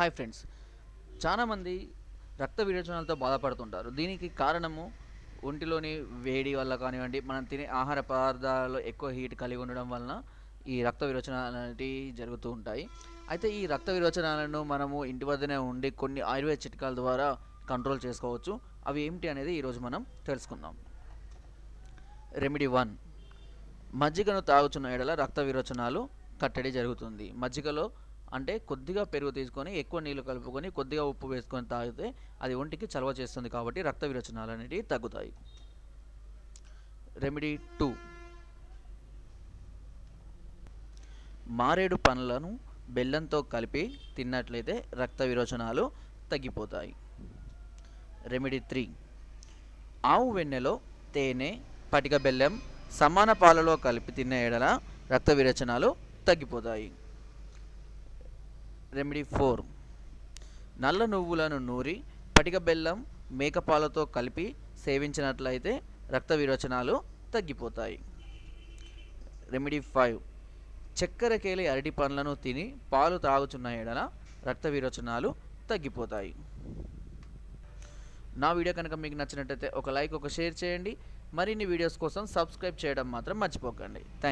Hi friends చాలామంది రక్త విరేచనాలతో బాధపడుతుంటారు. దీనికి కారణము ఒంటిలోని వేడి వల్ల కానివ్వండి మనం తినే ఆహార పదార్థాలలో ఎక్కువ హీట్ కలిగి ఉండడం వలన ఈ రక్త విరోచనాలు అనేటివి జరుగుతూ ఉంటాయి. అయితే ఈ రక్త విరోచనాలను మనము ఇంటి వద్దనే ఉండి కొన్ని ఆయుర్వేద చిట్కాల ద్వారా కంట్రోల్ చేసుకోవచ్చు. అవి ఏమిటి అనేది ఈరోజు మనం తెలుసుకుందాం. రెమెడీ వన్ మజ్జిగను తాగుతున్న ఎడల రక్త విరోచనాలు కట్టడి జరుగుతుంది. మజ్జిగలో అంటే కొద్దిగా పెరుగు తీసుకొని ఎక్కువ నీళ్ళు కలుపుకొని కొద్దిగా ఉప్పు వేసుకొని తాగితే అది ఒంటికి చలవ చేస్తుంది కాబట్టి రక్త విరచనాలు అనేటివి తగ్గుతాయి. రెమెడీ టూ మారేడు పండ్లను బెల్లంతో కలిపి తిన్నట్లయితే రక్త విరోచనాలు తగ్గిపోతాయి. రెమెడీ త్రీ ఆవు వెన్నెలో తేనె పటిక బెల్లం సమాన పాలలో కలిపి తిన్న ఎడల రక్త విరచనాలు తగ్గిపోతాయి. Remedy four. నల్ల నువ్వులను నూరి పటిక బెల్లం మేకపాలతో కలిపి సేవించినట్లయితే రక్త విరోచనాలు తగ్గిపోతాయి. Remedy five. చక్కెరకేలి అరటి పండ్లను తిని పాలు తాగుతున్న ఎడల రక్త విరోచనాలు తగ్గిపోతాయి. నా వీడియో కనుక మీకు నచ్చినట్టయితే ఒక లైక్ ఒక షేర్ చేయండి. మరిన్ని వీడియోస్ కోసం సబ్స్క్రైబ్ చేయడం మాత్రం మర్చిపోకండి. థ్యాంక్